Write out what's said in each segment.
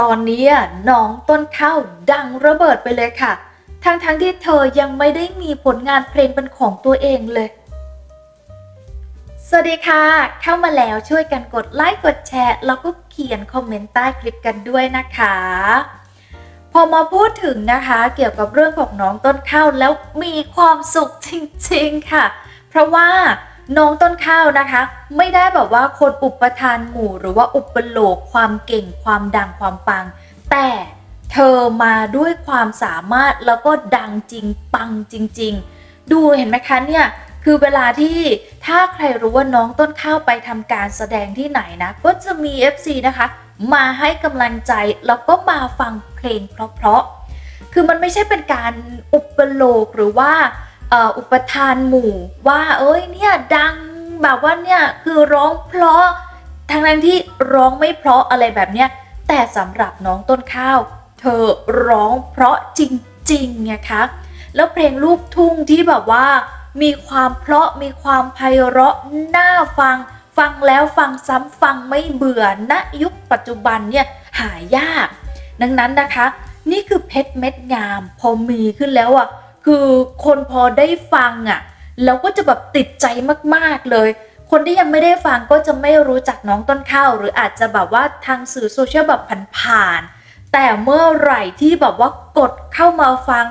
ตอนนี้น้องต้นข้าวดังระเบิดไปเลยค่ะ ทั้งๆทที่เธอยังไม่ได้มีผลงานเพลงเป็นของตัวเองเลย สวัสดีค่ะ เข้ามาแล้วช่วยกันกดไลค์กดแชร์ แล้วก็เขียนคอมเมนต์ใต้คลิปกันด้วยนะคะ พอมาพูดถึงนะคะเกี่ยวกับเรื่องของน้องต้นข้าวแล้วมีความสุขจริงๆค่ะ เพราะว่า น้องต้นข้าวนะคะ ไม่ได้แบบว่าคนอุปทานหมู่หรือว่าอุปโลกความเก่งความดังความปัง แต่เธอมาด้วยความสามารถแล้วก็ดังจริงปังจริง ๆ ดูเห็นไหมคะเนี่ยคือเวลาที่ถ้าใครรู้ว่าน้องต้นข้าวไปทำการแสดงที่ไหนนะ ก็จะมี FC นะคะ มาให้กำลังใจแล้วก็มาฟังเพลงเพราะๆคือมันไม่ใช่เป็นการอุปโลกหรือว่า อุปทานหมู่ ว่าเอ้ยเนี่ยดังแบบว่าเนี่ยคือร้องเพราะทั้งนั้นที่ร้องไม่เพราะอะไรแบบเนี้ยแต่สำหรับน้องต้นข้าว เธอร้องเพราะจริงๆไงคะแล้วเพลงลูกทุ่งที่แบบว่า มีความเพราะมีความไพเราะน่าฟัง ฟังแล้วฟังซ้ำฟังไม่เบื่อณยุคปัจจุบันเนี่ยหายาก ดังนั้นนะคะ นี่คือเพชรเม็ดงาม พอมีขึ้นแล้วอะ คือคนพอได้ฟังอะแล้วก็จะแบบติดใจมากๆเลย คนที่ยังไม่ได้ฟังก็จะไม่รู้จักน้องต้นข้าว หรืออาจจะแบบว่าทางสื่อโซเชียลแบบผ่านๆแต่เมื่อไหร่ที่แบบว่ากดเข้ามาฟัง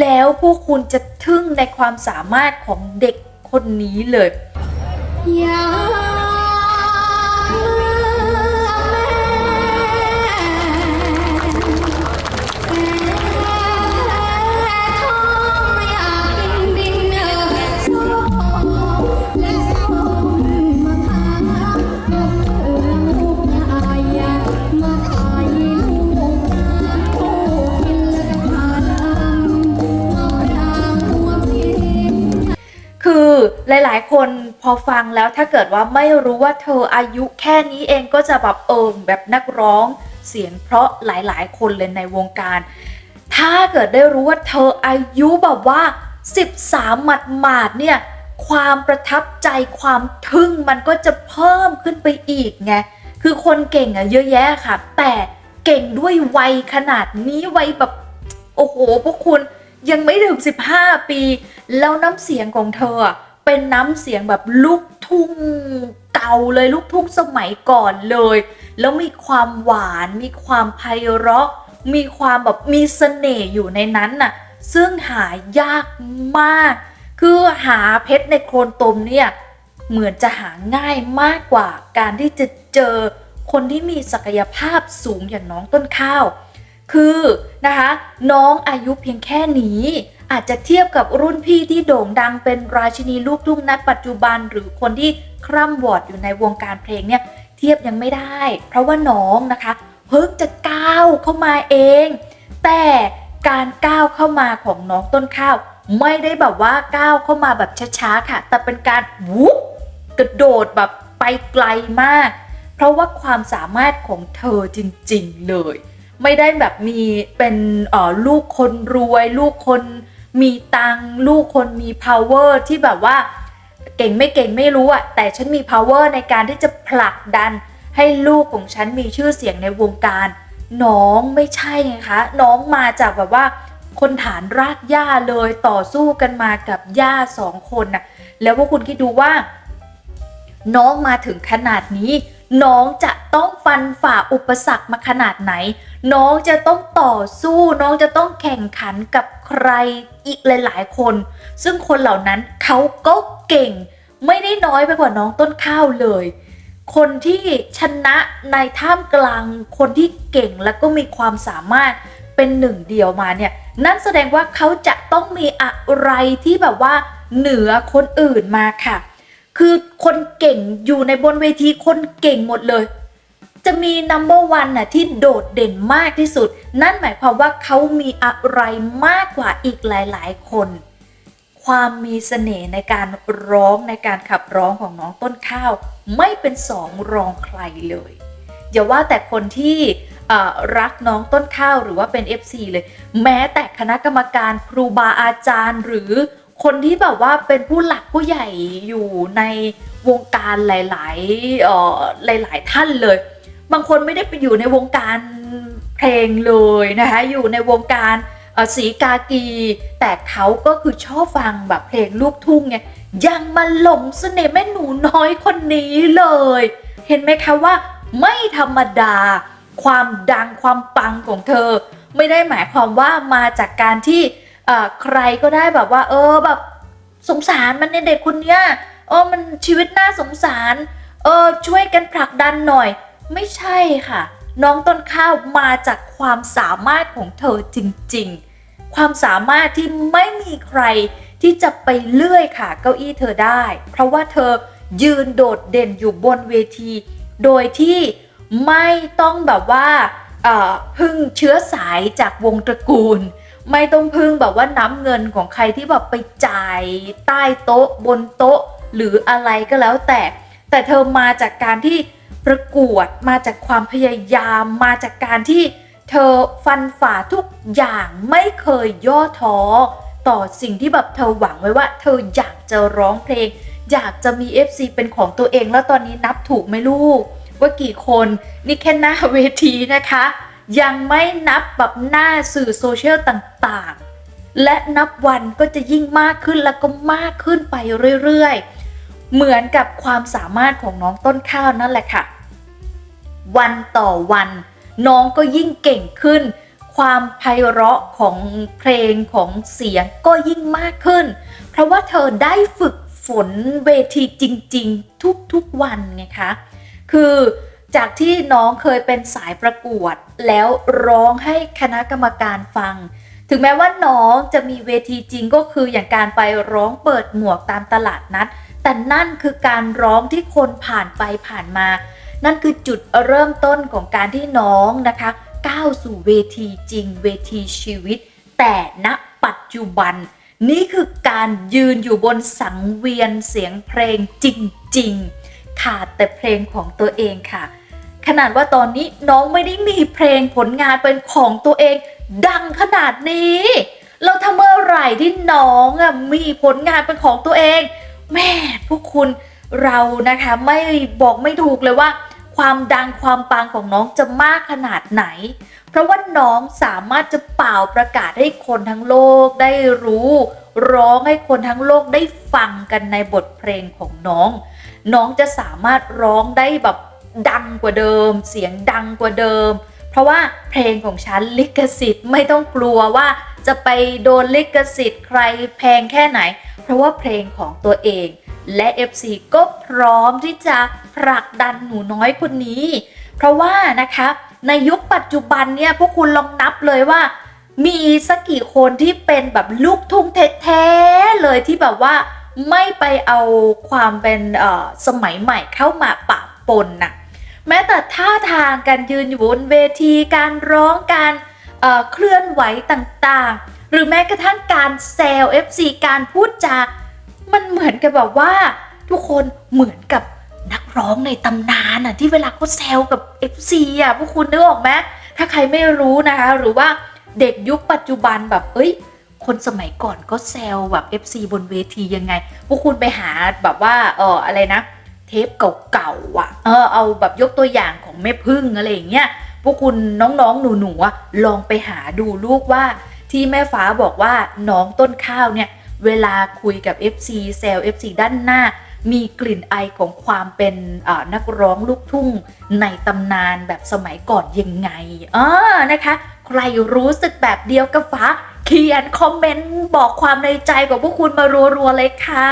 แล้วพวกคุณจะทึ่งในความสามารถของเด็กคนนี้เลยย หลายๆ คนพอฟังแล้วถ้าเกิดว่าไม่รู้ว่าเธออายุแค่นี้เองก็จะแบบเอิมแบบนักร้องเสียงเพราะหลายๆ คนเลยในวงการ ถ้าเกิดได้รู้ว่าเธออายุแบบว่า 13 หมัดหมาดเนี่ยความประทับใจความทึ่งมันก็จะเพิ่มขึ้นไปอีกไงคือคนเก่งอะเยอะแยะค่ะ แต่เก่งด้วยวัยขนาดนี้วัยแบบโอ้โหพวกคุณยังไม่ถึง 15 ปี แล้วน้ำเสียงของเธอ เป็นน้ำเสียงแบบลูกทุ่งเก่าเลยลูกทุ่งสมัยก่อนเลย แล้วมีความหวานมีความไพเราะ มีความแบบมีเสน่ห์อยู่ในนั้นน่ะซึ่งหายากมาก คือหาเพชรในโคลนตมเนี่ยเหมือนจะหาง่ายมากกว่าการที่จะเจอคนที่มีศักยภาพสูงอย่างน้องต้นข้าว คือนะคะน้องอายุเพียงแค่นี้ อาจจะเทียบกับรุ่นพี่ที่โด่งดังเป็นราชินีลูกทุ่งณปัจจุบัน หรือคนที่คร่ำวอดอยู่ในวงการเพลงเนี่ยเทียบยังไม่ได้ เพราะว่าน้องนะคะเพิ่งจะก้าวเข้ามาเอง แต่การก้าวเข้ามาของน้องต้นข้าว ไม่ได้แบบว่าก้าวเข้ามาแบบช้าๆค่ะ แต่เป็นการวุบกระโดดแบบไปไกลมาก เพราะว่าความสามารถของเธอจริงๆเลย ไม่ได้แบบมีเป็นออลูกคนรวย ลูกคน มีตังลูกคนมี power ที่แบบว่าเก่งไม่เก่งไม่รู้อะแต่ฉันมี power ในการที่จะผลักดันให้ลูกของฉันมีชื่อเสียงในวงการ น้องไม่ใช่ไงคะ น้องมาจากแบบว่า คนฐานรากหญ้าเลยต่อสู้กันมากับย่าสองคนน่ะแล้วพวกคุณคิดดูว่า น้องมาถึงขนาดนี้ น้องจะต้องฟันฝ่าอุปสรรคมาขนาดไหน น้องจะต้องต่อสู้ น้องจะต้องแข่งขันกับใคร อีกหลายๆ คน ซึ่งคนเหล่านั้นเขาก็เก่ง ไม่ได้น้อยไปกว่าน้องต้นข้าวเลย คนที่ชนะในท่ามกลางคนที่เก่งแล้วก็มีความสามารถเป็นหนึ่งเดียวมาเนี่ยนั่นแสดงว่าเขาจะต้องมีอะไรที่แบบว่าเหนือคนอื่นมาค่ะ คือคนเก่งอยู่ในบนเวทีคนเก่งหมดเลย จะมี number one น่ะที่โดดเด่นมากที่สุด นั่นหมายความว่าเขามีอะไรมากกว่าอีกหลายๆ คน ความมีเสน่ห์ในการร้องในการขับร้องของน้องต้นข้าว ไม่เป็นสองรองใครเลย อย่าว่าแต่คนที่รักน้องต้นข้าวหรือว่าเป็น FC เลย แม้แต่คณะกรรมการครูบาอาจารย์หรือคนที่แบบว่าเป็นผู้หลักผู้ใหญ่อยู่ในวงการหลาย ๆ หลาย ๆ ท่านเลย บางคนไม่ได้ไปอยู่ในวงการเพลงเลยนะคะ อยู่ในวงการสีกากี แต่เขาก็คือชอบฟังแบบเพลงลูกทุ่งไงยังมาหลงเสน่ห์แม่หนูน้อยคนนี้เลย เห็นไหมคะว่าไม่ธรรมดา ความดังความปังของเธอ ไม่ได้หมายความว่ามาจากการที่ใครก็ได้แบบว่า เออแบบสงสารมันในยเด็กคนเนี้ยเออมันชีวิตน่าสงสาร เออช่วยกันผลักดันหน่อย ไม่ใช่ค่ะ น้องต้นข้าวมาจากความสามารถของเธอจริงๆ ความสามารถที่ไม่มีใครที่จะไปเลื่อยค่ะเก้าอี้เธอได้ เพราะว่าเธอยืนโดดเด่นอยู่บนเวที โดยที่ไม่ต้องแบบว่าพึ่งเชื้อสายจากวงตระกูล ไม่ต้องพึ่งแบบว่าน้ำเงินของใครที่แบบไปจ่ายใต้โต๊ะบนโต๊ะหรืออะไรก็แล้วแต่ แต่เธอมาจากการที่ ประกวด มาจากความพยายาม มาจากการที่เธอฟันฝ่าทุกอย่างไม่เคยย่อท้อต่อสิ่งที่แบบเธอหวังไว้ว่า เธออยากจะร้องเพลง อยากจะมี FC เป็นของตัวเองแล้วตอนนี้นับถูกไหมลูก ว่ากี่คนนี่แค่หน้าเวทีนะคะ ยังไม่นับแบบหน้าสื่อโซเชียลต่างๆ และนับวันก็จะยิ่งมากขึ้นแล้วก็มากขึ้นไปเรื่อยๆ เหมือนกับความสามารถของน้องต้นข้าวนั่นแหละค่ะ วันต่อวัน น้องก็ยิ่งเก่งขึ้น ความไพเราะของเพลงของเสียงก็ยิ่งมากขึ้น เพราะว่าเธอได้ฝึกฝนเวทีจริง ๆ ทุกๆวันไงคะคือจากที่น้องเคยเป็นสายประกวด แล้วร้องให้คณะกรรมการฟัง ถึงแม้ว่าน้องจะมีเวทีจริงก็คืออย่างการไปร้องเปิดหมวกตามตลาดนัด แต่นั่นคือการร้องที่คนผ่านไปผ่านมา นั่นคือจุดเริ่มต้นของการที่น้องนะคะ ก้าวสู่เวทีจริงเวทีชีวิต แต่ณปัจจุบัน นี่คือการยืนอยู่บนสังเวียนเสียงเพลงจริงๆ ขาดแต่เพลงของตัวเองค่ะ ขนาดว่าตอนนี้น้องไม่ได้มีเพลงผลงานเป็นของตัวเอง ดังขนาดนี้ เราทำเมื่อไหร่ที่น้องอะมีผลงานเป็นของตัวเอง แม่พวกคุณเรานะคะไม่บอกไม่ถูกเลยว่า ความดังความปังของน้องจะมากขนาดไหน เพราะว่าน้องสามารถจะเป่าประกาศให้คนทั้งโลกได้รู้ ร้องให้คนทั้งโลกได้ฟังกันในบทเพลงของน้อง น้องจะสามารถร้องได้แบบดังกว่าเดิม เสียงดังกว่าเดิม เพราะว่าเพลงของฉันลิขสิทธิ์ไม่ต้องกลัวว่าจะไปโดนลิขสิทธิ์ใครแพงแค่ไหน เพราะว่าเพลงของตัวเอง และ FC ก็พร้อมที่จะผลักดันหนูน้อยคนนี้ เพราะว่านะคะในยุคปัจจุบันเนี่ยพวกคุณลองนับเลยว่า มีสักกี่คนที่เป็นแบบลูกทุ่งแท้ๆเลยที่แบบว่าไม่ไปเอาความเป็นสมัยใหม่เข้ามาปะปนน่ะแม้แต่ท่าทางการยืนอยู่บนเวทีการร้องการเอ่อเคลื่อนไหวต่างๆ หรือแม้กระทั่งการแซว FC การพูดจา มันเหมือนกับแบบว่า ทุกคนเหมือนกับนักร้องในตำนานอะที่เวลาเขาแซวกับ FC อะพวกคุณนึกออกไหมถ้าใครไม่รู้นะคะ หรือว่าเด็กยุคปัจจุบันแบบเอ้ย คนสมัยก่อนก็แซวแบบ FC บนเวทียังไง พวกคุณไปหาแบบว่าเอออะไรนะ เทปเก่าๆอะเออเอาแบบยกตัวอย่างของแม่พึ่งอะไรอย่างเงี้ยพวกคุณน้องๆหนูๆลองไปหาดูลูกว่า ที่แม่ฟ้าบอกว่าน้องต้นข้าวเนี่ย เวลาคุยกับ FC เซลล์ FC ด้านหน้า มีกลิ่นไอของความเป็นนักร้องลูกทุ่ง ในตำนานแบบสมัยก่อนยังไงเออนะคะ ใครรู้สึกแบบเดียวกับฟ้า เขียนคอมเมนต์บอกความในใจของพวกคุณมารัวๆเลยค่ะ